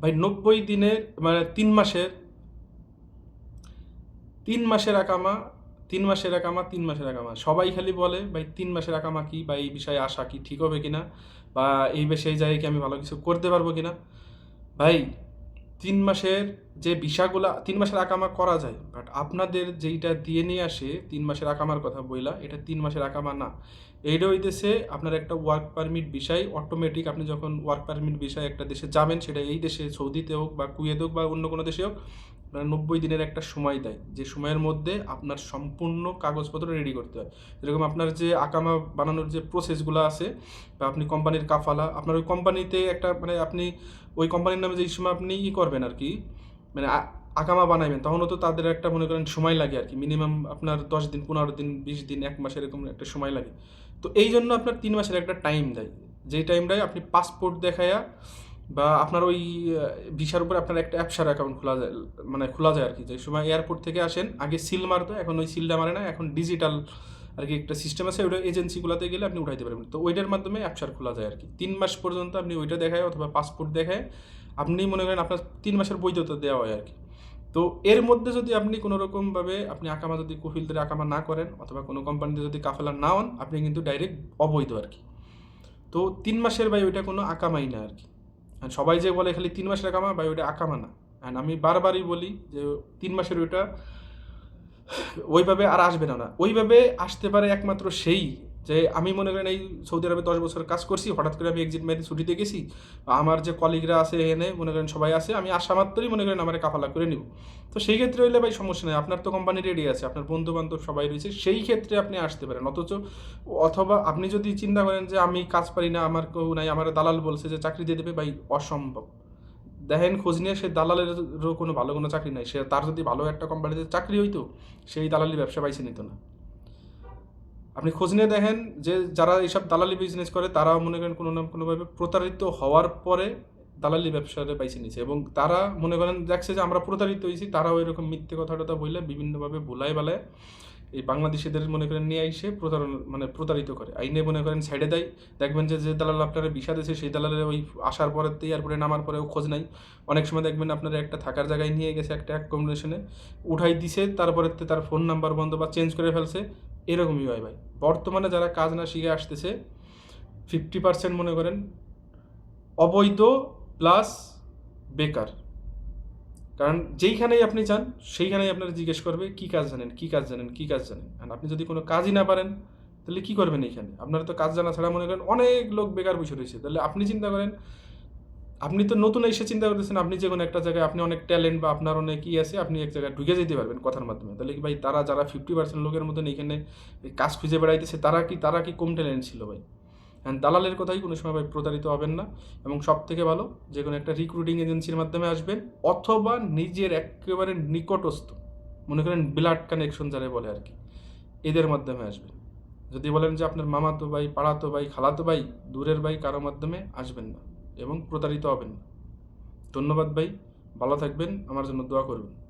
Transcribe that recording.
ভাই, নব্বই দিনের মানে তিন মাসের তিন মাসের আকামা, তিন মাসের একামা তিন মাসের একামা সবাই খালি বলে, ভাই, তিন মাসের একামা কি? বা এই বিষয়ে আসা কি ঠিক হবে কিনা? বা এই বিষয়ে যাই কি আমি ভালো কিছু করতে পারব কিনা? ভাই তিন মাসের যে বিষয়গুলা তিন মাসের আকামা করা যায় বাট আপনাদের যেইটা দিয়ে নিয়ে আসে, তিন মাসের আকামার কথা বইলা, এটা তিন মাসের আকামা না। এইটা হইতেছে আপনার একটা ওয়ার্ক পারমিট বিষয় অটোমেটিক আপনি যখন ওয়ার্ক পারমিট বিষয় একটা দেশে যাবেন, সেটা এই দেশে সৌদিতে হোক বা কুয়েতে হোক বা অন্য কোনো দেশে হোক আপনার নব্বই দিনের একটা সময় দেয়। যে সময়ের মধ্যে আপনার সম্পূর্ণ কাগজপত্র রেডি করতে হয়। যেরকম আপনার যে আকামা বানানোর যে প্রসেসগুলো আছে, বা আপনি কোম্পানির কাফালা, আপনার ওই কোম্পানিতে একটা মানে আপনি ওই কোম্পানির নামে যেই সময় আপনি ই করবেন আর কি মানে আকামা বানাইবেন তখনও তো তাদের একটা মনে করেন সময় লাগে আর কি। মিনিমাম আপনার দশ দিন, পনেরো দিন, বিশ দিন, এক মাস এরকম একটা সময় লাগে। তো এই জন্য আপনার তিন মাসের একটা টাইম দেয়। যেই টাইমটায় আপনি পাসপোর্ট দেখায়া বা আপনার ওই ভিসার উপরে আপনার একটা অ্যাপসার অ্যাকাউন্ট খোলা যায় মানে খোলা যায় আর কি যে সময় এয়ারপোর্ট থেকে আসেন, আগে সিল মারতো, এখন ওই সিলটা মারে না, এখন ডিজিটাল আর কি একটা সিস্টেম আছে, ওইটা এজেন্সিগুলোতে গেলে আপনি উঠাইতে পারবেন। তো ওইটার মাধ্যমে অ্যাপসার খোলা যায় আর কি তিন মাস পর্যন্ত আপনি ওইটা দেখায় অথবা পাসপোর্ট দেখায়, আপনি মনে করেন আপনার তিন মাসের বৈধতা দেওয়া হয় আর কি তো এর মধ্যে যদি আপনি কোনো রকমভাবে আপনি আকামা যদি কফিলদের আকামা না করেন, অথবা কোনো কোম্পানিতে যদি কাফেলা না হন, আপনি কিন্তু ডাইরেক্ট অবৈধ আর কি তো তিন মাসের ভাই ওইটা কোনো আকামাই না আর কি আর সবাই যে বলে খালি তিন মাসের আকামা ভাই, ওইটা আকামা না। অ্যান্ড আমি বারবারই বলি যে তিন মাসের ওইটা ওইভাবে আর আসবে না না। ওইভাবে আসতে পারে একমাত্র সেই যে আমি মনে করেন এই সৌদি আরবে দশ বছর কাজ করছি, হঠাৎ করে আমি এক্সিট মেরে ছুটিতে গেছি, আমার যে কলিগরা আছে এনে মনে করেন সবাই আছে, আমি আসা মাত্রই মনে করেন আমার কাফালা করে নিব। তো সেই ক্ষেত্রে হইলে ভাই সমস্যা নেই, আপনার তো কোম্পানি রেডি আছে, আপনার বন্ধু বান্ধব সবাই রয়েছে, সেই ক্ষেত্রে আপনি আসতে পারেন। অথচ অথবা আপনি যদি চিন্তা করেন যে আমি কাজ পারি না, আমার কেউ নাই, আমার দালাল বলছে যে চাকরি দিয়ে দেবে, ভাই অসম্ভব। দেখেন খোঁজ নিয়ে সে দালালেরও কোনো ভালো কোনো চাকরি নাই, সে তার যদি ভালো একটা কোম্পানিতে চাকরি হইতো, সেই দালালি ব্যবসা পাইছে নিত না। আপনি খোঁজ নিয়ে দেখেন যে যারা এইসব দালালি বিজনেস করে, তারা মনে করেন কোনো না কোনোভাবে প্রতারিত হওয়ার পরে দালালি ব্যবসাতে পাইছে নিছে এবং তারা মনে করেন দেখছে যে আমরা প্রতারিত হয়েছি তারাও এরকম মিথ্যে কথাটা বললে বিভিন্নভাবে ভুলাই বেলায় এই বাংলাদেশিদের মনে করেন নিয়ে এসে প্রতারণ মানে প্রতারিত করে। আইনে মনে করেন সাইডে দেয়, দেখবেন যে যে দালাল আপনারা বিষা দিয়েছে সেই দালালের ওই আসার পরে এয়ারপোর্টে নামার পরেও খোঁজ নাই। অনেক সময় দেখবেন আপনারা একটা থাকার জায়গায় নিয়ে গেছে একটা অ্যাকোমোডেশনে উঠাই দিছে, তারপরে তার ফোন নাম্বার বন্ধ বা চেঞ্জ করে ফেলছে। এরকমই হয় ভাই। বর্তমানে যারা কাজ না শিখে আসতেছে ফিফটি পার্সেন্ট মনে করেন অবৈধ প্লাস বেকার। কারণ যেইখানেই আপনি যান, সেইখানেই আপনারা জিজ্ঞেস করবে, কি কাজ জানেন? কি কাজ জানেন? কি কাজ জানেন? আর আপনি যদি কোনো কাজই না পারেন, তাহলে কি করবেন এইখানে? আপনারা তো কাজ জানা ছাড়া মনে করেন, অনেক লোক বেকার বসে রয়েছে। তাহলে আপনি চিন্তা করেন, আপনি তো নতুন এসে চিন্তা করতেছেন, আপনি যে কোনো একটা জায়গায়, আপনি অনেক ট্যালেন্ট বা আপনার অনেক ই আছে, আপনি এক জায়গায় ঢুকে যেতে পারবেন কথার মাধ্যমে। তাহলে কি ভাই, তারা যারা ফিফটি পার্সেন্ট লোকের মতন এখানে কাজ খুঁজে বেড়াইতেছে, তারা কি তারা কি কম ট্যালেন্ট ছিল ভাই? দালালের কথাই কোনো সময় প্রতারিত হবেন না। এবং সব থেকে ভালো, যে কোনো একটা রিক্রুটিং এজেন্সির মাধ্যমে আসবেন, অথবা নিজের একেবারে নিকটস্থ, মনে করেন ব্লাড কানেকশন যারা বলে আর কি এদের মাধ্যমে আসবেন। যদি বলেন যে আপনার মামাতো ভাই, পাড়াতো ভাই, খালাতো ভাই, দূরের ভাই কারও মাধ্যমে আসবেন না এবং প্রতারিত হবেন না। ধন্যবাদ ভাই, ভালো থাকবেন, আমার জন্য দোয়া করবেন।